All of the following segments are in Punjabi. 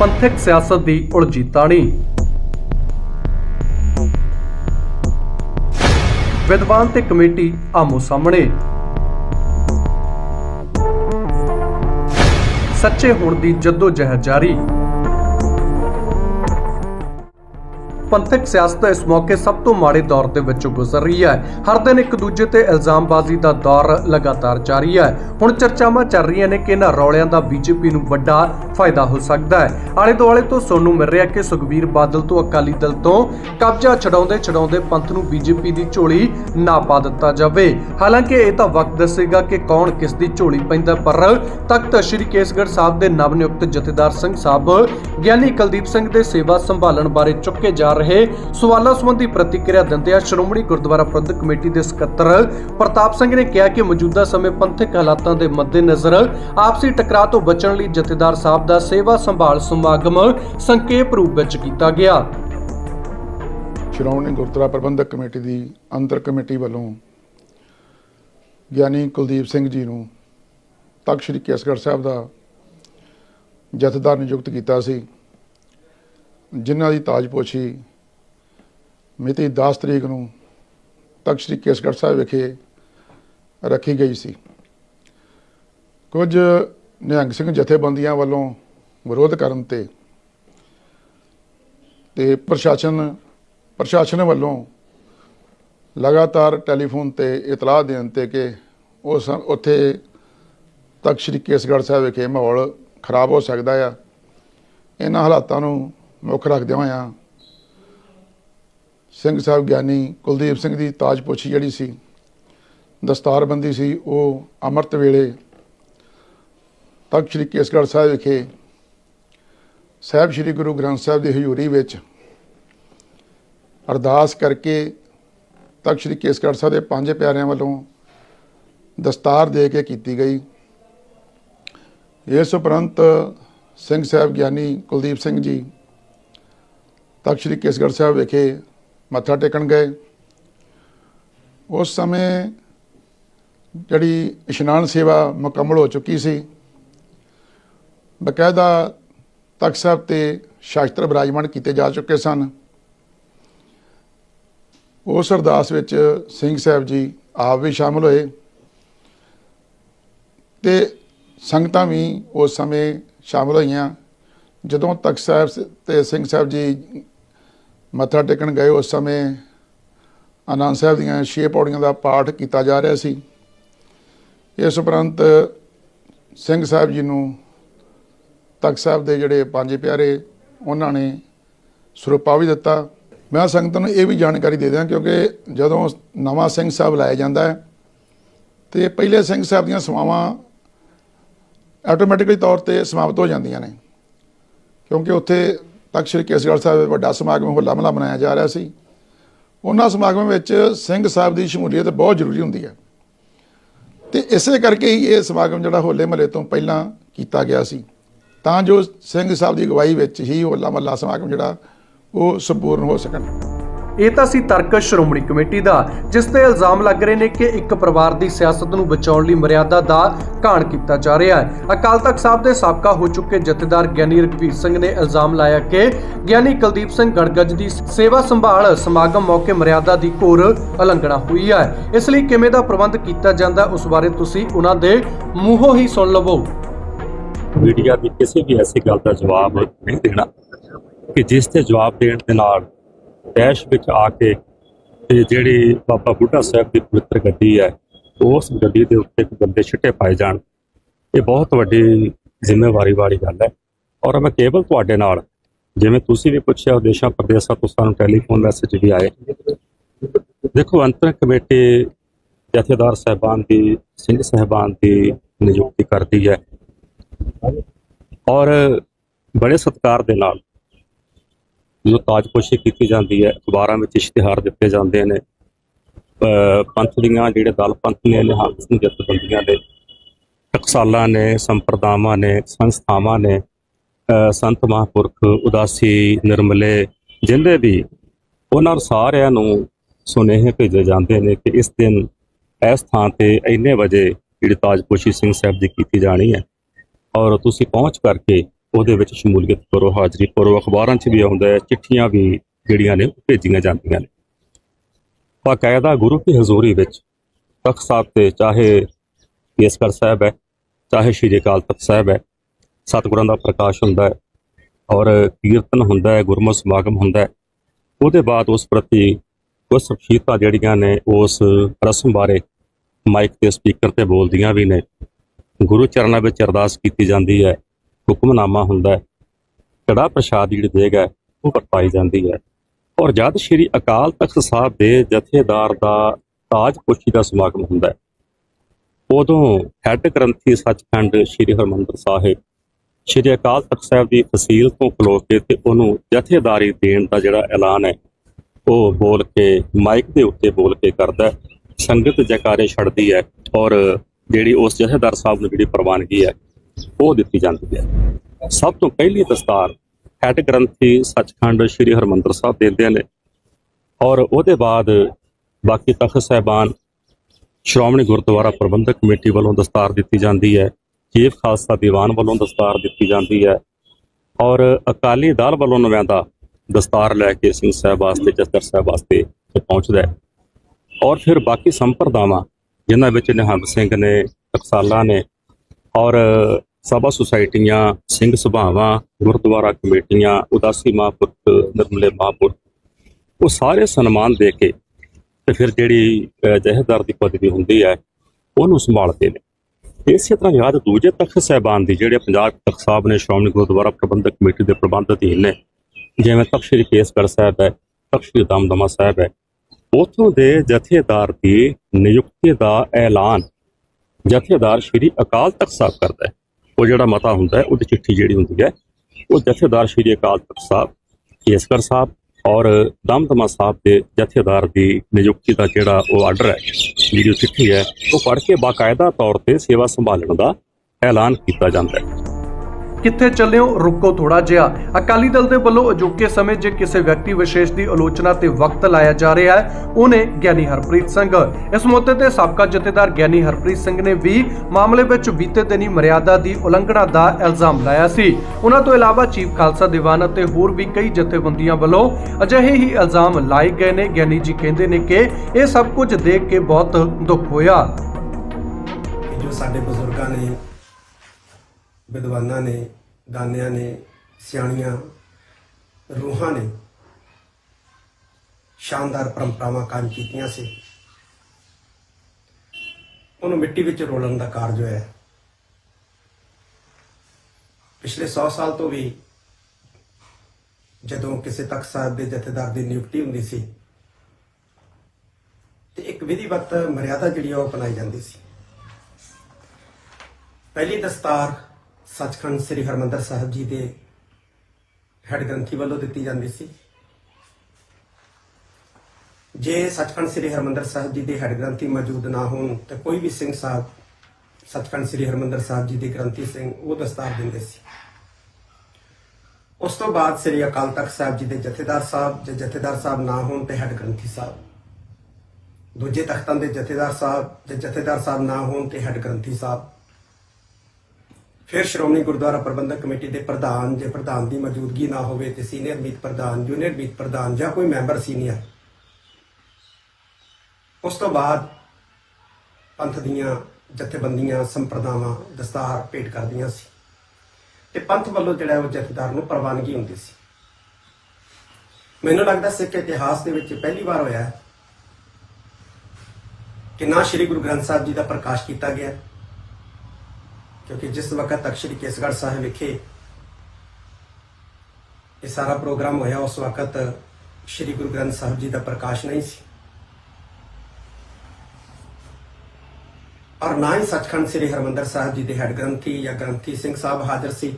ਪੰਥਕ ਸਿਆਸਤ ਦੀ ਉਲਝੀ ਤਾਣੀ। ਵਿਦਵਾਨ ਤੇ ਕਮੇਟੀ ਆਮੋ ਸਾਹਮਣੇ। ਸੱਚੇ ਹੋਣ ਦੀ ਜੱਦੋ ਜਹਿਦ ਜਾਰੀ। ਪੰਥਕ ਸਿਆਸਤ ਇਸ ਮੌਕੇ ਸਭ ਤੋਂ ਮਾੜੇ ਦੌਰ ਦੇ ਵਿੱਚੋਂ ਗੁਜ਼ਰ ਰਹੀ ਹੈ। ਹਰ ਦਿਨ ਇੱਕ ਦੂਜੇ ਤੇ ਇਲਜ਼ਾਮਬਾਜ਼ੀ ਦਾ ਦੌਰ ਲਗਾਤਾਰ ਜਾਰੀ ਹੈ। ਹੁਣ ਚਰਚਾਵਾਂ ਚੱਲ ਰਹੀਆਂ ਨੇ ਕਿ ਇਹਨਾਂ ਰੌਲਿਆਂ ਦਾ ਬੀਜੇਪੀ ਨੂੰ ਵੱਡਾ ਫਾਇਦਾ ਹੋ ਸਕਦਾ ਹੈ। ਆਲੇ ਦੁਆਲੇ ਤੋਂ ਸੁਣਨ ਨੂੰ ਮਿਲ ਰਿਹਾ ਕਿ ਸੁਖਬੀਰ ਬਾਦਲ ਤੋਂ ਅਕਾਲੀ ਦਲ ਤੋਂ ਕਬਜ਼ਾ ਛਡਾਉਂਦੇ ਛਡਾਉਂਦੇ ਪੰਥ ਨੂੰ ਬੀਜੇਪੀ ਦੀ ਝੋਲੀ ਨਾ ਪਾ ਦਿੱਤਾ ਜਾਵੇ। ਹਾਲਾਂਕਿ ਇਹ ਤਾਂ ਵਕਤ ਦੱਸੇਗਾ ਕਿ ਕੌਣ ਕਿਸ ਦੀ ਝੋਲੀ ਪੈਂਦਾ, ਪਰ ਤਖਤ ਸ੍ਰੀ ਕੇਸਗੜ੍ਹ ਸਾਹਿਬ ਦੇ ਨਵ ਨਿਯੁਕਤ ਜਥੇਦਾਰ ਸਿੰਘ ਸਾਹਿਬ, ਗਿਆਨੀ ਕੁਲਦੀਪ ਸਿੰਘ ਦੇ ਸੇਵਾ ਸੰਭਾਲਣ ਬਾਰੇ ਚੁੱਕੇ ਜਾ ਰਹੇ। ਸਵਾਲਾਂ ਸੰਬੰਧੀ ਪ੍ਰਤੀਕਿਰਿਆ ਦਿੰਦਿਆਂ ਸ਼੍ਰੋਮਣੀ ਗੁਰਦੁਆਰਾ ਪ੍ਰਬੰਧਕ ਕਮੇਟੀ ਦੇ ਸਕੱਤਰ ਪ੍ਰਤਾਪ ਸਿੰਘ ਨੇ ਕਿਹਾ ਕਿ ਮੌਜੂਦਾ ਸਮੇਂ ਪੰਥਕ ਹਾਲਾਤਾਂ ਦੇ ਮੱਦੇਨਜ਼ਰ ਆਪਸੀ ਟਕਰਾਅ ਤੋਂ ਬਚਣ ਲਈ ਜਥੇਦਾਰ ਸਾਹਿਬ ਦਾ ਸੇਵਾ ਸੰਭਾਲ ਸਮਾਗਮ ਸੰਖੇਪ ਰੂਪ ਵਿੱਚ ਕੀਤਾ ਗਿਆ। ਸ਼੍ਰੋਮਣੀ ਗੁਰਦੁਆਰਾ ਪ੍ਰਬੰਧਕ ਕਮੇਟੀ ਦੀ ਅੰਤਰ ਕਮੇਟੀ ਵੱਲੋਂ ਗਿਆਨੀ ਕੁਲਦੀਪ ਸਿੰਘ ਜੀ ਨੂੰ ਤਖਤ ਸ੍ਰੀ ਕੇਸਗੜ੍ਹ ਸਾਹਿਬ ਦਾ ਜਥੇਦਾਰ ਨਿਯੁਕਤ ਕੀਤਾ ਸੀ, ਜਿਨ੍ਹਾਂ ਦੀ ਤਾਜਪੋਸ਼ੀ ਮਿਤੀ 10 ਤਰੀਕ ਨੂੰ ਤਖਤ ਸ੍ਰੀ ਕੇਸਗੜ੍ਹ ਸਾਹਿਬ ਵਿਖੇ ਰੱਖੀ ਗਈ ਸੀ। ਕੁਝ ਨਿਹੰਗ ਸਿੰਘ ਜਥੇਬੰਦੀਆਂ ਵੱਲੋਂ ਵਿਰੋਧ ਕਰਨ ਤੇ ਤੇ ਪ੍ਰਸ਼ਾਸਨ ਪ੍ਰਸ਼ਾਸਨ ਵੱਲੋਂ ਲਗਾਤਾਰ ਟੈਲੀਫੋਨ ਤੇ ਇਤਲਾਹ ਦੇਣ ਤੇ ਕਿ ਉਸ ਉੱਥੇ ਤਖਤ ਸ੍ਰੀ ਕੇਸਗੜ੍ਹ ਸਾਹਿਬ ਵਿਖੇ ਮਾਹੌਲ ਖਰਾਬ ਹੋ ਸਕਦਾ ਆ। ਇਹਨਾਂ ਹਾਲਾਤਾਂ ਨੂੰ ਮੁੱਖ ਰੱਖਦਿਆਂ ਹੋਇਆਂ ਸਿੰਘ ਸਾਹਿਬ ਗਿਆਨੀ ਕੁਲਦੀਪ ਸਿੰਘ ਦੀ ਤਾਜਪੋਸ਼ੀ ਜਿਹੜੀ ਸੀ, ਦਸਤਾਰਬੰਦੀ ਸੀ, ਉਹ ਅੰਮ੍ਰਿਤ ਵੇਲੇ ਤਖਤ ਸ੍ਰੀ ਕੇਸਗੜ੍ਹ ਸਾਹਿਬ ਵਿਖੇ ਸਾਹਿਬ ਸ੍ਰੀ ਗੁਰੂ ਗ੍ਰੰਥ ਸਾਹਿਬ ਦੀ ਹਜ਼ੂਰੀ ਵਿੱਚ ਅਰਦਾਸ ਕਰਕੇ ਤਖਤ ਸ੍ਰੀ ਕੇਸਗੜ੍ਹ ਸਾਹਿਬ ਦੇ ਪੰਜ ਪਿਆਰਿਆਂ ਵੱਲੋਂ ਦਸਤਾਰ ਦੇ ਕੇ ਕੀਤੀ ਗਈ। ਇਸ ਉਪਰੰਤ ਸਿੰਘ ਸਾਹਿਬ ਗਿਆਨੀ ਕੁਲਦੀਪ ਸਿੰਘ ਜੀ ਤਖਤ ਸ੍ਰੀ ਕੇਸਗੜ੍ਹ ਸਾਹਿਬ ਵਿਖੇ ਮੱਥਾ ਟੇਕਣ ਗਏ। ਉਸ ਸਮੇਂ ਜਿਹੜੀ ਇਸ਼ਨਾਨ ਸੇਵਾ ਮੁਕੰਮਲ ਹੋ ਚੁੱਕੀ ਸੀ, ਬਕਾਇਦਾ ਤਖਤ ਸਾਹਿਬ ਤੇ ਸ਼ਾਸਤਰ ਬਿਰਾਜਮਾਨ ਕੀਤੇ ਜਾ ਚੁੱਕੇ ਸਨ। ਉਸ ਅਰਦਾਸ ਵਿੱਚ ਸਿੰਘ ਸਾਹਿਬ ਜੀ ਆਪ ਵੀ ਸ਼ਾਮਲ ਹੋਏ ਤੇ ਸੰਗਤਾਂ ਵੀ ਉਸ ਸਮੇਂ ਸ਼ਾਮਲ ਹੋਈਆਂ। ਜਦੋਂ ਤਖਤ ਸਾਹਿਬ ਸ- ਤੇ ਸਿੰਘ ਸਾਹਿਬ ਜੀ ਮੱਥਾ ਟੇਕਣ ਗਏ ਉਸ ਸਮੇਂ ਆਨੰਦ ਸਾਹਿਬ ਦੀਆਂ ਛੇ ਪੌੜੀਆਂ ਦਾ ਪਾਠ ਕੀਤਾ ਜਾ ਰਿਹਾ ਸੀ। ਇਸ ਉਪਰੰਤ ਸਿੰਘ ਸਾਹਿਬ ਜੀ ਨੂੰ ਤਖਤ ਸਾਹਿਬ ਦੇ ਜਿਹੜੇ ਪੰਜ ਪਿਆਰੇ ਉਹਨਾਂ ਨੇ ਸਰੂਪਾ ਵੀ ਦਿੱਤਾ। ਮੈਂ ਸੰਗਤ ਨੂੰ ਇਹ ਵੀ ਜਾਣਕਾਰੀ ਦੇ ਦਿਆਂ ਕਿਉਂਕਿ ਜਦੋਂ ਨਵਾਂ ਸਿੰਘ ਸਾਹਿਬ ਲਾਇਆ ਜਾਂਦਾ ਹੈ ਤੇ ਪਹਿਲੇ ਸਿੰਘ ਸਾਹਿਬ ਦੀਆਂ ਸੇਵਾਵਾਂ ਆਟੋਮੈਟਿਕਲੀ ਤੌਰ ਤੇ ਸਮਾਪਤ ਹੋ ਜਾਂਦੀਆਂ ਨੇ ਕਿਉਂਕਿ ਉੱਥੇ ਤਖਤ ਸ੍ਰੀ ਕੇਸਗੜ੍ਹ ਸਾਹਿਬ ਵੱਡਾ ਸਮਾਗਮ ਹੋਲਾ ਮਹੱਲਾ ਮਨਾਇਆ ਜਾ ਰਿਹਾ ਸੀ। ਉਹਨਾਂ ਸਮਾਗਮਾਂ ਵਿੱਚ ਸਿੰਘ ਸਾਹਿਬ ਦੀ ਸ਼ਮੂਲੀਅਤ ਬਹੁਤ ਜ਼ਰੂਰੀ ਹੁੰਦੀ ਹੈ। ਤੇ ਇਸੇ ਕਰਕੇ ਹੀ ਇਹ ਸਮਾਗਮ ਜਿਹੜਾ ਹੋਲੇ ਮਹੱਲੇ ਤੋਂ ਪਹਿਲਾਂ ਕੀਤਾ ਗਿਆ ਸੀ। ਤਾਂ ਜੋ ਸਿੰਘ ਸਾਹਿਬ ਦੀ ਅਗਵਾਈ ਵਿੱਚ ਹੀ ਹੋਲਾ ਮਹੱਲਾ ਸਮਾਗਮ ਜਿਹੜਾ ਉਹ ਸੰਪੂਰਨ ਹੋ ਸਕਣ। ਇਹ ਤਾਂ ਸੀ ਤਰਕ ਸ਼੍ਰੋਮਣੀ ਕਮੇਟੀ ਦਾ, ਜਿਸ ਤੇ ਇਲਜ਼ਾਮ ਲੱਗ ਰਹੇ ਨੇ ਕਿ ਇੱਕ ਪਰਿਵਾਰ ਦੀ ਸਿਆਸਤ ਨੂੰ ਬਚਾਉਣ ਲਈ ਮਰਿਆਦਾ ਦਾ ਘਾਣ ਕੀਤਾ ਜਾ ਰਿਹਾ ਹੈ। ਅਕਾਲ ਤਖਤ ਸਾਹਿਬ ਦੇ ਸਾਬਕਾ ਹੋ ਚੁੱਕੇ ਜਥੇਦਾਰ ਗਿਆਨੀ ਰਘਵੀਰ ਸਿੰਘ ਨੇ ਇਲਜ਼ਾਮ ਲਾਇਆ ਕਿ ਗਿਆਨੀ ਕੁਲਦੀਪ ਸਿੰਘ ਗੜਗੱਜ ਦੀ ਸੇਵਾ ਸੰਭਾਲ ਸਮਾਗਮ ਮੌਕੇ ਮਰਿਆਦਾ ਦੀ ਘੋਰ ਉਲੰਘਣਾ ਹੋਈ ਹੈ। ਇਸ ਲਈ ਕਿਵੇਂ ਦਾ ਪ੍ਰਬੰਧ ਕੀਤਾ ਜਾਂਦਾ, ਉਸ ਬਾਰੇ ਤੁਸੀਂ ਉਹਨਾਂ ਦੇ ਮੂੰਹੋਂ ਹੀ ਸੁਣ ਲਵੋ। ਮੀਡੀਆ ਦੀ ਕਿਸੇ ਵੀ ਐਸੀ ਗੱਲ ਦਾ ਜਵਾਬ ਨਹੀਂ ਦੇਣਾ ਕਿ ਜਿਸ ਤੇ ਜਵਾਬ ਦੇਣ ਦੇ ਨਾਲ ਦੇਸ਼ ਵਿੱਚ ਆ ਕੇ ਤੇ ਜਿਹੜੀ ਬਾਬਾ ਬੁੱਢਾ ਸਾਹਿਬ ਦੀ ਪਵਿੱਤਰ ਗੱਡੀ ਹੈ, ਉਸ ਗੱਡੀ ਦੇ ਉੱਤੇ ਕੋਈ ਗੰਦੇ ਛਿੱਟੇ ਪਾਏ ਜਾਣ। ਇਹ ਬਹੁਤ ਵੱਡੀ ਜ਼ਿੰਮੇਵਾਰੀ ਵਾਲੀ ਗੱਲ ਹੈ। ਔਰ ਮੈਂ ਕੇਵਲ ਤੁਹਾਡੇ ਨਾਲ, ਜਿਵੇਂ ਤੁਸੀਂ ਵੀ ਪੁੱਛਿਆ, ਦੇਸ਼ਾਂ, ਪ੍ਰਦੇਸ਼ਾਂ ਤੋਂ ਸਾਨੂੰ ਟੈਲੀਫੋਨ ਮੈਸੇਜ ਵੀ ਆਏ। ਦੇਖੋ, ਅੰਤਰ ਕਮੇਟੀ ਜਥੇਦਾਰ ਸਾਹਿਬਾਨ ਦੀ, ਸਿੰਘ ਸਾਹਿਬਾਨ ਦੀ ਨਿਯੁਕਤੀ ਕਰਦੀ ਹੈ। ਔਰ ਬੜੇ ਸਤਿਕਾਰ ਦੇ ਨਾਲ ਜਦੋਂ ਤਾਜਪੋਸ਼ੀ ਕੀਤੀ ਜਾਂਦੀ ਹੈ, ਅਖਬਾਰਾਂ ਵਿੱਚ ਇਸ਼ਤਿਹਾਰ ਦਿੱਤੇ ਜਾਂਦੇ ਨੇ ਪੰਥ ਦੀਆਂ ਜਿਹੜੇ ਦਲ ਪੰਥ ਨੇ ਨਿਹੰਗ ਸਿੰਘ ਜਥੇਬੰਦੀਆਂ ਦੇ ਟਕਸਾਲਾਂ ਨੇ, ਸੰਪਰਦਾਵਾਂ ਨੇ, ਸੰਸਥਾਵਾਂ ਨੇ ਸੰਤ ਮਹਾਂਪੁਰਖ, ਉਦਾਸੀ, ਨਿਰਮਲੇ, ਜਿੰਦੇ ਵੀ ਉਹਨਾਂ ਸਾਰਿਆਂ ਨੂੰ ਸੁਨੇਹੇ ਭੇਜੇ ਜਾਂਦੇ ਨੇ ਕਿ ਇਸ ਦਿਨ ਇਸ ਥਾਂ ਤੇ ਇੰਨੇ ਵਜੇ ਜਿਹੜੀ ਤਾਜਪੋਸ਼ੀ ਸਿੰਘ ਸਾਹਿਬ ਦੀ ਕੀਤੀ ਜਾਣੀ ਹੈ ਔਰ ਤੁਸੀਂ ਪਹੁੰਚ ਕਰਕੇ ਉਹਦੇ ਵਿੱਚ ਸ਼ਮੂਲੀਅਤ ਕਰੋ, ਹਾਜ਼ਰੀ ਭਰੋ, ਅਖਬਾਰਾਂ 'ਚ ਵੀ ਆਉਂਦਾ ਹੈ, ਚਿੱਠੀਆਂ ਵੀ ਜਿਹੜੀਆਂ ਨੇ, ਭੇਜੀਆਂ ਜਾਂਦੀਆਂ ਨੇ। ਬਾਕਾਇਦਾ ਗੁਰੂ ਕੀ ਹਜ਼ੂਰੀ ਵਿੱਚ ਤਖਤ ਸਾਹਿਬ ਤੇ ਚਾਹੇ ਕੇਸਗੜ੍ਹ ਸਾਹਿਬ ਹੈ, ਚਾਹੇ ਸ਼੍ਰੀ ਅਕਾਲ ਤਖਤ ਸਾਹਿਬ ਹੈ, ਸਤਿਗੁਰਾਂ ਦਾ ਪ੍ਰਕਾਸ਼ ਹੁੰਦਾ ਹੈ ਔਰ ਕੀਰਤਨ ਹੁੰਦਾ ਹੈ ਗੁਰਮਤਿ ਸਮਾਗਮ ਹੁੰਦਾ ਹੈ, ਉਹਦੇ ਬਾਅਦ ਉਸ ਪ੍ਰਤੀ ਕੁਝ ਸ਼ਖਸੀਅਤਾਂ ਜਿਹੜੀਆਂ ਨੇ, ਉਸ ਰਸਮ ਬਾਰੇ ਮਾਈਕ ਤੇ ਸਪੀਕਰ ਤੇ ਬੋਲਦੀਆਂ ਵੀ ਨੇ। ਗੁਰੂ ਚਰਨਾਂ ਵਿੱਚ ਅਰਦਾਸ ਕੀਤੀ ਜਾਂਦੀ ਹੈ। ਹੁਕਮਨਾਮਾ ਹੁੰਦਾ ਹੈ। ਕੜਾ ਪ੍ਰਸ਼ਾਦ ਜਿਹੜੀ ਦੇਗਾ ਹੈ, ਉਹ ਵਰਤਾਈ ਜਾਂਦੀ ਹੈ। ਔਰ ਜਦ ਸ਼੍ਰੀ ਅਕਾਲ ਤਖਤ ਸਾਹਿਬ ਦੇ ਜਥੇਦਾਰ ਦਾ ਤਾਜਪੋਸ਼ੀ ਦਾ ਸਮਾਗਮ ਹੁੰਦਾ ਹੈ, ਉਦੋਂ ਹੈੱਡ ਗ੍ਰੰਥੀ ਸੱਚਖੰਡ ਸ਼੍ਰੀ ਹਰਮੰਦਰ ਸਾਹਿਬ, ਸ਼੍ਰੀ ਅਕਾਲ ਤਖਤ ਸਾਹਿਬ ਦੀ ਫਸੀਲ ਤੋਂ ਖਲੋ ਕੇ ਤੇ ਉਹਨੂੰ ਜਥੇਦਾਰੀ ਦੇਣ ਦਾ ਜਿਹੜਾ ਐਲਾਨ ਹੈ, ਉਹ ਬੋਲ ਕੇ, ਮਾਈਕ ਦੇ ਉੱਤੇ ਬੋਲ ਕੇ ਕਰਦਾ ਸੰਗਤ ਜੈਕਾਰੇ ਛੱਡਦੀ ਹੈ ਔਰ ਜਿਹੜੀ ਉਸ ਜਥੇਦਾਰ ਸਾਹਿਬ ਨੂੰ ਜਿਹੜੀ ਪ੍ਰਵਾਨਗੀ ਹੈ ਉਹ ਦਿੱਤੀ ਜਾਂਦੀ ਹੈ। ਸਭ ਤੋਂ ਪਹਿਲੀ ਦਸਤਾਰ ਹੈੱਡ ਗ੍ਰੰਥੀ ਸੱਚਖੰਡ ਸ੍ਰੀ ਹਰਮੰਦਰ ਸਾਹਿਬ ਦਿੰਦੇ ਨੇ ਔਰ ਉਹਦੇ ਬਾਅਦ ਬਾਕੀ ਤਖਤ ਸਾਹਿਬਾਨ, ਸ਼੍ਰੋਮਣੀ ਗੁਰਦੁਆਰਾ ਪ੍ਰਬੰਧਕ ਕਮੇਟੀ ਵੱਲੋਂ ਦਸਤਾਰ ਦਿੱਤੀ ਜਾਂਦੀ ਹੈ ਚੀਫ ਖਾਲਸਾ ਦੀਵਾਨ ਵੱਲੋਂ ਦਸਤਾਰ ਦਿੱਤੀ ਜਾਂਦੀ ਹੈ ਔਰ ਅਕਾਲੀ ਦਲ ਵੱਲੋਂ ਨਵਿਆਂਦਾ ਦਸਤਾਰ ਲੈ ਕੇ ਸਿੰਘ ਸਾਹਿਬ ਵਾਸਤੇ, ਜਸਦਰ ਸਾਹਿਬ ਵਾਸਤੇ ਪਹੁੰਚਦਾ ਹੈ। ਔਰ ਫਿਰ ਬਾਕੀ ਸੰਪਰਦਾਵਾਂ, ਜਿਨ੍ਹਾਂ ਵਿੱਚ ਨਿਹੰਗ ਸਿੰਘ ਨੇ, ਟਕਸਾਲਾਂ ਨੇ ਔਰ ਸਭਾ ਸੁਸਾਇਟੀਆਂ ਸਿੰਘ ਸਭਾਵਾਂ ਗੁਰਦੁਆਰਾ ਕਮੇਟੀਆਂ ਉਦਾਸੀ ਮਹਾਂਪੁਰਖ ਨਿਰਮਲੇ ਮਹਾਂਪੁਰਖ ਉਹ ਸਾਰੇ ਸਨਮਾਨ ਦੇ ਕੇ ਤੇ ਫਿਰ ਜਿਹੜੀ ਅਹ, ਜਥੇਦਾਰ ਦੀ ਪਦਵੀ ਹੁੰਦੀ ਹੈ ਉਹਨੂੰ ਸੰਭਾਲਦੇ ਨੇ। ਇਸੇ ਤਰ੍ਹਾਂ ਯਾਦ ਦੂਜੇ ਤਖਤ ਸਾਹਿਬਾਨ ਦੀ ਜਿਹੜੇ ਪੰਜਾਬ ਤਖਤ ਸਾਹਿਬ ਨੇ ਸ਼੍ਰੋਮਣੀ ਗੁਰਦੁਆਰਾ ਪ੍ਰਬੰਧਕ ਕਮੇਟੀ ਦੇ ਪ੍ਰਬੰਧ ਅਧੀਨ ਨੇ ਜਿਵੇਂ ਤਖਤ ਸ੍ਰੀ ਕੇਸਗੜ੍ਹ ਸਾਹਿਬ ਹੈ ਤਖਤ ਸ੍ਰੀ ਦਮਦਮਾ ਸਾਹਿਬ ਹੈ ਉਥੋਂ ਦੇ ਜਥੇਦਾਰ ਦੀ ਨਿਯੁਕਤੀ ਦਾ ਐਲਾਨ ਜਥੇਦਾਰ ਸ੍ਰੀ ਅਕਾਲ ਤਖਤ ਸਾਹਿਬ ਕਰਦਾ ਹੈ। ਉਹ ਜਿਹੜਾ ਮਤਾ ਹੁੰਦਾ ਹੈ, ਉਹਦੀ ਚਿੱਠੀ ਜਿਹੜੀ ਹੁੰਦੀ ਹੈ, ਉਹ ਜਥੇਦਾਰ ਸ੍ਰੀ ਅਕਾਲ ਤਖਤ ਸਾਹਿਬ ਕੇਸਕਰ ਸਾਹਿਬ ਔਰ ਦਮਦਮਾ ਸਾਹਿਬ ਦੇ ਜਥੇਦਾਰ ਦੀ ਨਿਯੁਕਤੀ ਦਾ ਜਿਹੜਾ ਉਹ ਆਰਡਰ ਹੈ, ਜਿਹੜੀ ਚਿੱਠੀ ਹੈ, ਉਹ ਪੜ੍ਹ ਕੇ ਬਾਕਾਇਦਾ ਤੌਰ ਤੇ ਸੇਵਾ ਸੰਭਾਲਣ ਦਾ ਐਲਾਨ ਕੀਤਾ ਜਾਂਦਾ ਹੈ। ਕਿੱਥੇ ਚੱਲਿਓ, ਰੁਕੋ ਥੋੜਾ ਜਿਹਾ। ਅਕਾਲੀ ਦਲ ਦੇ ਵੱਲੋਂ ਅਜੋਕੇ ਸਮੇਂ ਜੇ ਕਿਸੇ ਵਿਅਕਤੀ ਵਿਸ਼ੇਸ਼ ਦੀ ਆਲੋਚਨਾ ਤੇ ਵਕਤ ਲਾਇਆ ਜਾ ਰਿਹਾ ਹੈ, ਉਹਨੇ ਗਿਆਨੀ ਹਰਪ੍ਰੀਤ ਸਿੰਘ। ਇਸ ਮੌਕੇ ਤੇ ਸਾਬਕਾ ਜਥੇਦਾਰ ਗਿਆਨੀ ਹਰਪ੍ਰੀਤ ਸਿੰਘ ਨੇ ਵੀ ਮਾਮਲੇ ਵਿੱਚ ਬੀਤੇ ਦਿਨੀ ਮਰਿਆਦਾ ਦੀ ਉਲੰਘਣਾ ਦਾ ਇਲਜ਼ਾਮ ਲਾਇਆ ਸੀ। ਉਹਨਾਂ ਤੋਂ ਇਲਾਵਾ ਚੀਫ ਖਾਲਸਾ ਦੀਵਾਨ ਅਤੇ ਹੋਰ ਵੀ ਕਈ ਜਥੇਬੰਦੀਆਂ ਵੱਲੋਂ ਅਜਿਹੇ ਹੀ ਇਲਜ਼ਾਮ ਲਾਏ ਗਏ ਨੇ। ਗਿਆਨੀ ਜੀ ਕਹਿੰਦੇ ਨੇ ਕਿ ਇਹ ਸਭ ਕੁਝ ਦੇਖ ਕੇ ਬਹੁਤ ਦੁੱਖ ਹੋਇਆ। ਜੋ ਸਾਡੇ ਬਜ਼ੁਰਗਾਂ ਨੇ ਵਿਦਵਾਨਾਂ ਨੇ, ਦਾਨਿਆਂ ਨੇ, ਸਿਆਣੀਆਂ, ਰੂਹਾਂ ਨੇ ਸ਼ਾਨਦਾਰ ਪਰੰਪਰਾਵਾਂ ਕਾਇਮ ਕੀਤੀਆਂ ਸੀ। ਉਹਨੂੰ ਮਿੱਟੀ ਵਿੱਚ ਰੋਲਣ ਦਾ ਕਾਰਜ ਹੋਇਆ। ਪਿਛਲੇ 100 ਸਾਲ ਤੋਂ ਵੀ ਜਦੋਂ ਕਿਸੇ ਤਖਤ ਸਾਹਿਬ ਦੇ ਜਥੇਦਾਰ ਦੀ ਨਿਯੁਕਤੀ ਹੁੰਦੀ ਸੀ, ਤੇ ਇੱਕ ਵਿਧੀਵਤ ਮਰਿਆਦਾ ਜਿਹੜੀ ਆ ਉਹ ਅਪਣਾਈ ਜਾਂਦੀ ਸੀ। ਪਹਿਲੀ ਦਸਤਾਰ ਸੱਚਖੰਡ ਸ੍ਰੀ ਹਰਮੰਦਰ ਸਾਹਿਬ ਜੀ ਦੇ ਹੈਡ ਗ੍ਰੰਥੀ ਵੱਲੋਂ ਦਿੱਤੀ ਜਾਂਦੀ ਸੀ। ਜੇ ਸੱਚਖੰਡ ਸ੍ਰੀ ਹਰਮੰਦਰ ਸਾਹਿਬ ਜੀ ਦੇ ਹੈਡ ਗ੍ਰੰਥੀ ਮੌਜੂਦ ਨਾ ਹੋਣ ਤਾਂ ਕੋਈ ਵੀ ਸਿੰਘ ਸਾਹਿਬ ਸੱਚਖੰਡ ਸ੍ਰੀ ਹਰਮੰਦਰ ਸਾਹਿਬ ਜੀ ਦੇ ਗ੍ਰੰਥੀ ਸਿੰਘ ਉਹ ਦਸਤਾਰ ਦਿੰਦੇ ਸੀ। ਉਸ ਤੋਂ ਬਾਅਦ ਸ੍ਰੀ ਅਕਾਲ ਤਖਤ ਸਾਹਿਬ ਜੀ ਦੇ ਜਥੇਦਾਰ ਸਾਹਿਬ, ਜੇ ਜਥੇਦਾਰ ਸਾਹਿਬ ਨਾ ਹੋਣ ਤੇ ਹੈਡ ਗ੍ਰੰਥੀ ਸਾਹਿਬ। ਦੂਜੇ ਤਖਤਾਂ ਦੇ ਜਥੇਦਾਰ ਸਾਹਿਬ, ਜੇ ਜਥੇਦਾਰ ਸਾਹਿਬ ਨਾ ਹੋਣ ਤੇ ਹੈਡ ਗ੍ਰੰਥੀ ਸਾਹਿਬ। ਫਿਰ ਸ਼੍ਰੋਮਣੀ ਗੁਰਦੁਆਰਾ ਪ੍ਰਬੰਧਕ ਕਮੇਟੀ ਦੇ ਪ੍ਰਧਾਨ ਜੇ ਪ੍ਰਧਾਨ ਦੀ ਮੌਜੂਦਗੀ ਨਾ ਹੋਵੇ ਤੇ ਸੀਨੀਅਰ ਮੀਤ ਪ੍ਰਧਾਨ, ਜੂਨੀਅਰ ਮੀਤ ਪ੍ਰਧਾਨ ਜਾਂ ਕੋਈ ਮੈਂਬਰ ਸੀਨੀਅਰ। ਉਸ ਤੋਂ ਬਾਅਦ ਪੰਥ ਦੀਆਂ ਜਥੇਬੰਦੀਆਂ, ਸੰਪਰਦਾਵਾਂ, ਦਸਤਾਰ ਭੇਟ ਕਰਦੀਆਂ ਸੀ ਤੇ ਪੰਥ ਵੱਲੋਂ ਜਿਹੜਾ ਉਹ ਜਥੇਦਾਰ ਨੂੰ ਪ੍ਰਵਾਨਗੀ ਹੁੰਦੀ ਸੀ। ਮੈਨੂੰ ਲੱਗਦਾ ਸਿੱਖ ਇਤਿਹਾਸ ਦੇ ਵਿੱਚ ਪਹਿਲੀ ਵਾਰ ਹੋਇਆ ਕਿ ਨਾ ਸ੍ਰੀ ਗੁਰੂ ਗ੍ਰੰਥ ਸਾਹਿਬ ਜੀ ਦਾ ਪ੍ਰਕਾਸ਼ ਕੀਤਾ ਗਿਆ ਕਿਉਂਕਿ ਜਿਸ ਵਕਤ ਤੱਕ ਸ੍ਰੀ ਕੇਸਗੜ੍ਹ ਸਾਹਿਬ ਵਿਖੇ ਇਹ ਸਾਰਾ ਪ੍ਰੋਗਰਾਮ ਹੋਇਆ, ਉਸ ਵਕਤ ਸ੍ਰੀ ਗੁਰੂ ਗ੍ਰੰਥ ਸਾਹਿਬ ਜੀ ਦਾ ਪ੍ਰਕਾਸ਼ ਨਹੀਂ ਸੀ। ਔਰ ਨਾ ਹੀ ਸੱਚਖੰਡ ਸ੍ਰੀ ਹਰਮੰਦਰ ਸਾਹਿਬ ਜੀ ਦੇ ਹੈਡ ਗ੍ਰੰਥੀ ਜਾਂ ਗ੍ਰੰਥੀ ਸਿੰਘ ਸਾਹਿਬ ਹਾਜ਼ਰ ਸੀ,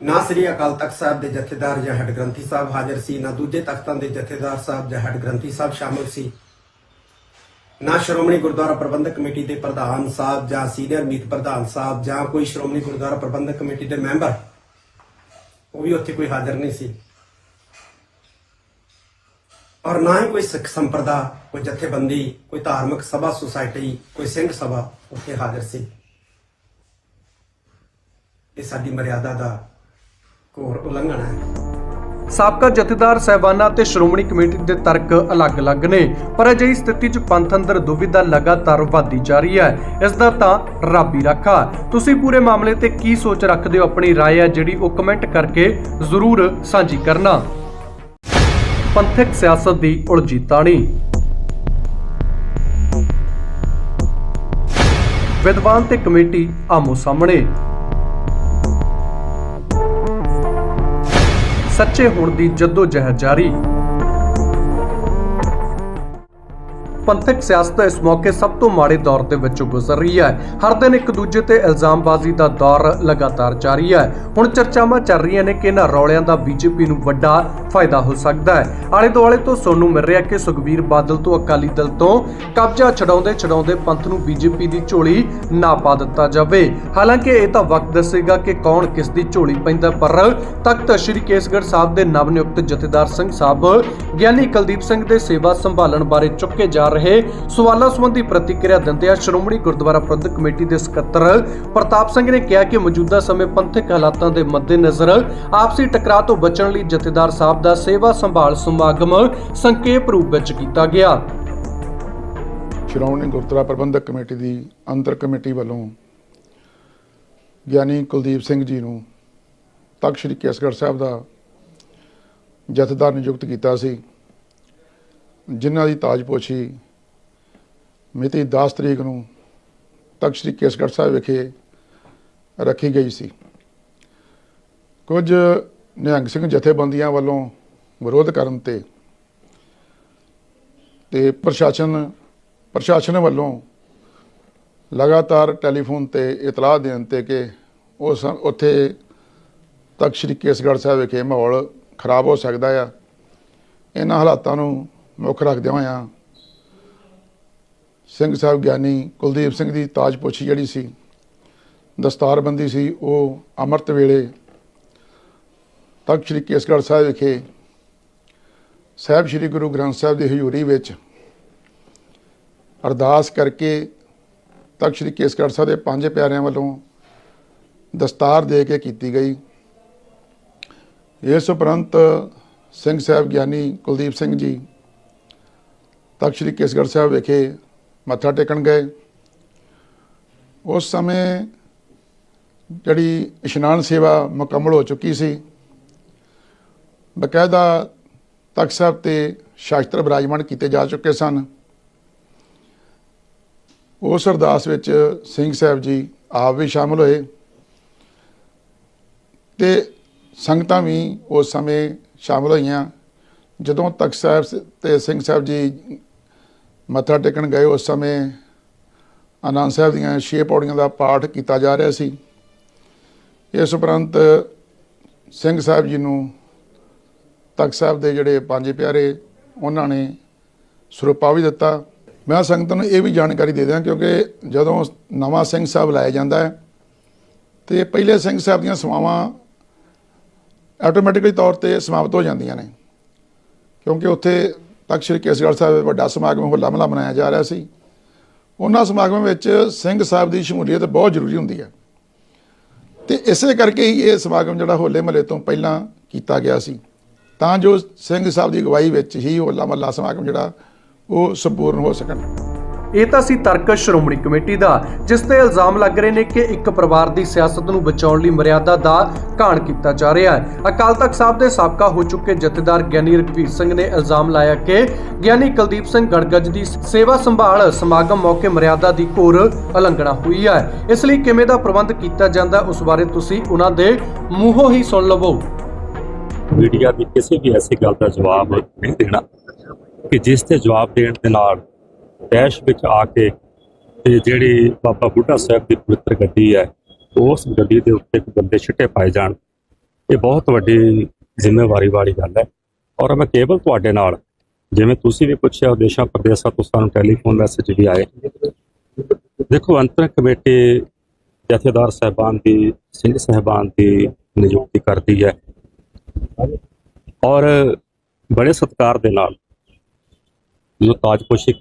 ਨਾ ਸ੍ਰੀ ਅਕਾਲ ਤਖਤ ਸਾਹਿਬ ਦੇ ਜਥੇਦਾਰ ਜਾਂ ਹੈਡ ਗ੍ਰੰਥੀ ਸਾਹਿਬ ਹਾਜ਼ਰ ਸੀ, ਨਾ ਦੂਜੇ ਤਖਤਾਂ ਦੇ ਜਥੇਦਾਰ ਸਾਹਿਬ ਜਾਂ ਹੈਡ ਗ੍ਰੰਥੀ ਸਾਹਿਬ ਸ਼ਾਮਲ ਸੀ। ਨਾ ਸ਼੍ਰੋਮਣੀ ਗੁਰਦੁਆਰਾ ਪ੍ਰਬੰਧਕ ਕਮੇਟੀ ਦੇ ਪ੍ਰਧਾਨ ਸਾਹਿਬ ਜਾਂ ਸੀਨੀਅਰ ਮੀਤ ਪ੍ਰਧਾਨ ਸਾਹਿਬ ਜਾਂ ਕੋਈ ਸ਼੍ਰੋਮਣੀ ਗੁਰਦੁਆਰਾ ਪ੍ਰਬੰਧਕ ਕਮੇਟੀ ਦੇ ਮੈਂਬਰ, ਉਹ ਵੀ ਉੱਥੇ ਕੋਈ ਹਾਜ਼ਰ ਨਹੀਂ ਸੀ। ਔਰ ਨਾ ਹੀ ਕੋਈ ਸਿੱਖ ਸੰਪਰਦਾ, ਕੋਈ ਜਥੇਬੰਦੀ, ਕੋਈ ਧਾਰਮਿਕ ਸਭਾ, ਸੁਸਾਇਟੀ, ਕੋਈ ਸਿੰਘ ਸਭਾ ਉੱਥੇ ਹਾਜ਼ਰ ਸੀ। ਇਹ ਸਾਡੀ ਮਰਿਆਦਾ ਦਾ ਘੋਰ ਉਲੰਘਣਾ ਹੈ। ਸਾਬਕਾ ਜਥੇਦਾਰ ਸਹਿਬਾਨਾ ਤੇ ਸ਼੍ਰੋਮਣੀ ਕਮੇਟੀ ਦੇ ਤਰਕ ਅਲੱਗ-ਅਲੱਗ ਨੇ ਪਰ ਅਜਿਹੀ ਸਥਿਤੀ 'ਚ ਪੰਥ ਅੰਦਰ ਦੁਵਿਧਾ ਲਗਾਤਾਰ ਵਧਦੀ ਜਾ ਰਹੀ ਹੈ ਇਸ ਦਾ ਤਾਂ ਰੱਬ ਹੀ ਰੱਖਾ ਤੁਸੀਂ ਪੂਰੇ ਮਾਮਲੇ ਤੇ ਕੀ ਸੋਚ ਰੱਖਦੇ ਹੋ ਆਪਣੀ رائے ਹੈ ਜਿਹੜੀ ਉਹ ਕਮੈਂਟ ਕਰਕੇ ਜ਼ਰੂਰ ਸਾਂਝੀ ਕਰਨਾ ਪੰਥਕ ਸਿਆਸਤ ਦੀ ਉਲਝੀ ਤਾਣੀ ਵਿਦਵਾਨ ਤੇ ਕਮੇਟੀ ਆਮੋ ਸਾਹਮਣੇ ਸੱਚੇ ਹੋਣ ਦੀ ਜੱਦੋ ਜਹਿਦ ਜਾਰੀ। ਪੰਥਕ ਸਿਆਸਤ ਇਸ ਮੌਕੇ ਸਭ ਤੋਂ ਮਾੜੇ ਦੌਰ ਦੇ ਵਿੱਚੋਂ ਗੁਜ਼ਰ ਰਹੀ ਹੈ। ਹਰ ਦਿਨ ਇੱਕ ਦੂਜੇ ਤੇ ਇਲਜ਼ਾਮਬਾਜ਼ੀ ਦਾ ਦੌਰ ਲਗਾਤਾਰ ਜਾਰੀ ਹੈ। ਹੁਣ ਚਰਚਾਵਾਂ ਚੱਲ ਰਹੀਆਂ ਨੇ ਕਿ ਇਹਨਾਂ ਰੌਲਿਆਂ ਦਾ ਬੀਜੇਪੀ ਨੂੰ ਵੱਡਾ ਫਾਇਦਾ ਹੋ ਸਕਦਾ ਹੈ। ਆਲੇ ਦੁਆਲੇ ਤੋਂ ਸੋਨੂੰ ਮਿਲ ਰਿਹਾ ਕਿ ਸੁਖਬੀਰ ਬਾਦਲ ਤੋਂ ਅਕਾਲੀ ਦਲ ਤੋਂ ਕਬਜ਼ਾ ਛਡਾਉਂਦੇ ਛਡਾਉਂਦੇ ਪੰਥ ਨੂੰ ਬੀਜੇਪੀ ਦੀ ਝੋਲੀ ਨਾ ਪਾ ਦਿੱਤਾ ਜਾਵੇ। ਹਾਲਾਂਕਿ ਇਹ ਤਾਂ ਵਕਤ ਦੱਸੇਗਾ ਕਿ ਕੌਣ ਕਿਸ ਦੀ ਝੋਲੀ ਪੈਂਦਾ, ਪਰ ਤਖਤ ਸ੍ਰੀ ਕੇਸਗੜ੍ਹ ਸਾਹਿਬ ਦੇ ਨਵ ਨਿਯੁਕਤ ਜਥੇਦਾਰ ਸਿੰਘ ਸਾਹਿਬ ਗਿਆਨੀ ਕੁਲਦੀਪ ਸਿੰਘ ਦੇ ਸੇਵਾ ਸੰਭਾਲਣ ਬਾਰੇ ਚੁੱਕੇ ਜਾ ਰਹੇ ਸਵਾਲਾਂ ਸੰਬੰਧੀ ਪ੍ਰਤੀਕਿਰਿਆ ਦਿੰਦਿਆਂ ਸ਼੍ਰੋਮਣੀ ਗੁਰਦੁਆਰਾ ਪ੍ਰਬੰਧਕ ਕਮੇਟੀ ਦੇ ਸਕੱਤਰ ਪ੍ਰਤਾਪ ਸਿੰਘ ਨੇ ਕਿਹਾ ਕਿ ਮੌਜੂਦਾ ਸਮੇਂ ਪੰਥਕ ਹਾਲਾਤਾਂ ਦੇ ਮੱਦੇਨਜ਼ਰ ਆਪਸੀ ਟਕਰਾਅ ਤੋਂ ਬਚਣ ਲਈ ਜਥੇਦਾਰ ਸਾਹਿਬ ਦਾ ਸੇਵਾ ਸੰਭਾਲ ਸਮਾਗਮ ਸੰਖੇਪ ਰੂਪ ਵਿੱਚ ਕੀਤਾ ਗਿਆ। ਸ਼੍ਰੋਮਣੀ ਗੁਰਦੁਆਰਾ ਪ੍ਰਬੰਧਕ ਕਮੇਟੀ ਦੀ ਅੰਤਰ ਕਮੇਟੀ ਵੱਲੋਂ ਗਿਆਨੀ ਕੁਲਦੀਪ ਸਿੰਘ ਜੀ ਨੂੰ ਤਖਤ ਸ੍ਰੀ ਕੇਸਗੜ੍ਹ ਸਾਹਿਬ ਦਾ ਜਥੇਦਾਰ ਨਿਯੁਕਤ ਕੀਤਾ ਸੀ, ਜਿਨ੍ਹਾਂ ਦੀ ਤਾਜਪੋਸ਼ੀ ਮਿਤੀ 10 ਤਰੀਕ ਨੂੰ ਤਖਤ ਸ੍ਰੀ ਕੇਸਗੜ੍ਹ ਸਾਹਿਬ ਵਿਖੇ ਰੱਖੀ ਗਈ ਸੀ। ਕੁਝ ਨਿਹੰਗ ਸਿੰਘ ਜਥੇਬੰਦੀਆਂ ਵੱਲੋਂ ਵਿਰੋਧ ਕਰਨ ਤੇ ਤੇ ਪ੍ਰਸ਼ਾਸਨ ਪ੍ਰਸ਼ਾਸਨ ਵੱਲੋਂ ਲਗਾਤਾਰ ਟੈਲੀਫੋਨ ਤੇ ਇਤਲਾਹ ਦੇਣ ਤੇ ਕਿ ਉਸ ਉੱਥੇ ਤਖਤ ਸ੍ਰੀ ਕੇਸਗੜ੍ਹ ਸਾਹਿਬ ਵਿਖੇ ਮਾਹੌਲ ਖਰਾਬ ਹੋ ਸਕਦਾ ਆ। ਇਹਨਾਂ ਹਾਲਾਤਾਂ ਨੂੰ ਮੁੱਖ ਰੱਖਦਿਆਂ ਹੋਇਆਂ ਸਿੰਘ ਸਾਹਿਬ ਗਿਆਨੀ ਕੁਲਦੀਪ ਸਿੰਘ ਦੀ ਤਾਜਪੋਸ਼ੀ ਜਿਹੜੀ ਸੀ, ਦਸਤਾਰਬੰਦੀ ਸੀ, ਉਹ ਅੰਮ੍ਰਿਤ ਵੇਲੇ ਤਖਤ ਸ੍ਰੀ ਕੇਸਗੜ੍ਹ ਸਾਹਿਬ ਵਿਖੇ ਸਾਹਿਬ ਸ੍ਰੀ ਗੁਰੂ ਗ੍ਰੰਥ ਸਾਹਿਬ ਦੀ ਹਜ਼ੂਰੀ ਵਿੱਚ ਅਰਦਾਸ ਕਰਕੇ ਤਖਤ ਸ੍ਰੀ ਕੇਸਗੜ੍ਹ ਸਾਹਿਬ ਦੇ ਪੰਜ ਪਿਆਰਿਆਂ ਵੱਲੋਂ ਦਸਤਾਰ ਦੇ ਕੇ ਕੀਤੀ ਗਈ। ਇਸ ਉਪਰੰਤ ਸਿੰਘ ਸਾਹਿਬ ਗਿਆਨੀ ਕੁਲਦੀਪ ਸਿੰਘ ਜੀ ਤਖਤ ਸ੍ਰੀ ਕੇਸਗੜ੍ਹ ਸਾਹਿਬ ਵਿਖੇ ਮੱਥਾ ਟੇਕਣ ਗਏ। ਉਸ ਸਮੇਂ ਜਿਹੜੀ ਇਸ਼ਨਾਨ ਸੇਵਾ ਮੁਕੰਮਲ ਹੋ ਚੁੱਕੀ ਸੀ, ਬਕਾਇਦਾ ਤਖਤ ਸਾਹਿਬ ਤੇ ਸ਼ਾਸਤਰ ਬਿਰਾਜਮਾਨ ਕੀਤੇ ਜਾ ਚੁੱਕੇ ਸਨ। ਉਸ ਅਰਦਾਸ ਵਿੱਚ ਸਿੰਘ ਸਾਹਿਬ ਜੀ ਆਪ ਵੀ ਸ਼ਾਮਲ ਹੋਏ ਤੇ ਸੰਗਤਾਂ ਵੀ ਉਸ ਸਮੇਂ ਸ਼ਾਮਲ ਹੋਈਆਂ। ਜਦੋਂ ਤਖਤ ਸਾਹਿਬ ਸ- ਤੇ ਸਿੰਘ ਸਾਹਿਬ ਜੀ ਮੱਥਾ ਟੇਕਣ ਗਏ, ਉਸ ਸਮੇਂ ਆਨੰਦ ਸਾਹਿਬ ਦੀਆਂ ਛੇ ਪੌੜੀਆਂ ਦਾ ਪਾਠ ਕੀਤਾ ਜਾ ਰਿਹਾ ਸੀ। ਇਸ ਉਪਰੰਤ ਸਿੰਘ ਸਾਹਿਬ ਜੀ ਨੂੰ ਤਖਤ ਸਾਹਿਬ ਦੇ ਜਿਹੜੇ ਪੰਜ ਪਿਆਰੇ, ਉਹਨਾਂ ਨੇ ਸਰੂਪਾ ਵੀ ਦਿੱਤਾ। ਮੈਂ ਸੰਗਤ ਨੂੰ ਇਹ ਵੀ ਜਾਣਕਾਰੀ ਦੇ ਦਿਆਂ ਕਿਉਂਕਿ ਜਦੋਂ ਨਵਾਂ ਸਿੰਘ ਸਾਹਿਬ ਲਾਇਆ ਜਾਂਦਾ ਹੈ, ਤੇ ਪਹਿਲੇ ਸਿੰਘ ਸਾਹਿਬ ਦੀਆਂ ਸੇਵਾਵਾਂ ਆਟੋਮੈਟਿਕਲੀ ਤੌਰ ਤੇ ਸਮਾਪਤ ਹੋ ਜਾਂਦੀਆਂ ਨੇ। ਕਿਉਂਕਿ ਉੱਥੇ ਤਖਤ ਸ੍ਰੀ ਕੇਸਗੜ੍ਹ ਸਾਹਿਬ ਵੱਡਾ ਸਮਾਗਮ ਹੋਲਾ ਮਹੱਲਾ ਮਨਾਇਆ ਜਾ ਰਿਹਾ ਸੀ। ਉਹਨਾਂ ਸਮਾਗਮਾਂ ਵਿੱਚ ਸਿੰਘ ਸਾਹਿਬ ਦੀ ਸ਼ਮੂਲੀਅਤ ਬਹੁਤ ਜ਼ਰੂਰੀ ਹੁੰਦੀ ਹੈ। ਤੇ ਇਸੇ ਕਰਕੇ ਹੀ ਇਹ ਸਮਾਗਮ ਜਿਹੜਾ ਹੋਲੇ ਮਹੱਲੇ ਤੋਂ ਪਹਿਲਾਂ ਕੀਤਾ ਗਿਆ ਸੀ। ਤਾਂ ਜੋ ਸਿੰਘ ਸਾਹਿਬ ਦੀ ਅਗਵਾਈ ਵਿੱਚ ਹੀ ਹੋਲਾ ਮਹੱਲਾ ਸਮਾਗਮ ਜਿਹੜਾ ਉਹ ਸੰਪੂਰਨ ਹੋ ਸਕਣ। ਇਹ ਤਾਂ ਸੀ ਤਰਕ ਸ਼੍ਰੋਮਣੀ ਕਮੇਟੀ ਦਾ, ਜਿਸ ਤੇ ਇਲਜ਼ਾਮ ਲੱਗ ਰਹੇ ਨੇ ਕਿ ਇੱਕ ਪਰਿਵਾਰ ਦੀ ਸਿਆਸਤ ਨੂੰ ਬਚਾਉਣ ਲਈ ਮਰਿਆਦਾ ਦਾ ਘਾਣ ਕੀਤਾ ਜਾ ਰਿਹਾ ਹੈ। ਅਕਾਲ ਤਖਤ ਸਾਹਿਬ ਦੇ ਸਾਬਕਾ ਹੋ ਚੁੱਕੇ ਜਥੇਦਾਰ ਗਿਆਨੀ ਰਘਵੀਰ ਸਿੰਘ ਨੇ ਇਲਜ਼ਾਮ ਲਾਇਆ ਕਿ ਗਿਆਨੀ ਕੁਲਦੀਪ ਸਿੰਘ ਗੜਗੱਜ ਦੀ ਸੇਵਾ ਸੰਭਾਲ ਸਮਾਗਮ ਮੌਕੇ ਮਰਿਆਦਾ ਦੀ ਘੋਰ ਉਲੰਘਣਾ ਹੋਈ ਹੈ। ਇਸ ਲਈ ਕਿਵੇਂ ਦਾ ਪ੍ਰਬੰਧ ਕੀਤਾ ਜਾਂਦਾ, ਉਸ ਬਾਰੇ ਤੁਸੀਂ ਉਹਨਾਂ ਦੇ ਮੂੰਹੋਂ ਹੀ ਸੁਣ ਲਵੋ। ਮੀਡੀਆ ਦੀ ਕਿਸੇ ਵੀ ਐਸੀ ਗੱਲ ਦਾ ਜਵਾਬ ਨਹੀਂ ਦੇਣਾ ਕਿ ਜਿਸ ਤੇ ਜਵਾਬ ਦੇਣ ਦੇ ਨਾਲ ਦੇਸ਼ ਵਿੱਚ ਆ ਕੇ ਤੇ ਜਿਹੜੀ ਬਾਬਾ ਬੁੱਢਾ ਸਾਹਿਬ ਦੀ ਪਵਿੱਤਰ ਗੱਡੀ ਹੈ, ਉਸ ਗੱਡੀ ਦੇ ਉੱਤੇ ਇੱਕ ਬੰਦੇ ਛਿੱਟੇ ਪਾਏ ਜਾਣ। ਇਹ ਬਹੁਤ ਵੱਡੀ ਜ਼ਿੰਮੇਵਾਰੀ ਵਾਲੀ ਗੱਲ ਹੈ। ਔਰ ਮੈਂ ਕੇਵਲ ਤੁਹਾਡੇ ਨਾਲ, ਜਿਵੇਂ ਤੁਸੀਂ ਵੀ ਪੁੱਛਿਆ, ਦੇਸ਼ਾਂ ਪ੍ਰਦੇਸ਼ਾਂ ਤੋਂ ਸਾਨੂੰ ਟੈਲੀਫੋਨ ਮੈਸੇਜ ਵੀ ਆਏ। ਦੇਖੋ, ਅੰਤਰ ਕਮੇਟੀ ਜਥੇਦਾਰ ਸਾਹਿਬਾਨ ਦੀ, ਸਿੰਘ ਸਾਹਿਬਾਨ ਦੀ ਨਿਯੁਕਤੀ ਕਰਦੀ ਹੈ। ਔਰ ਬੜੇ ਸਤਿਕਾਰ ਦੇ ਨਾਲ ਜੋ ਤਾਜਪੋਸ਼ੀ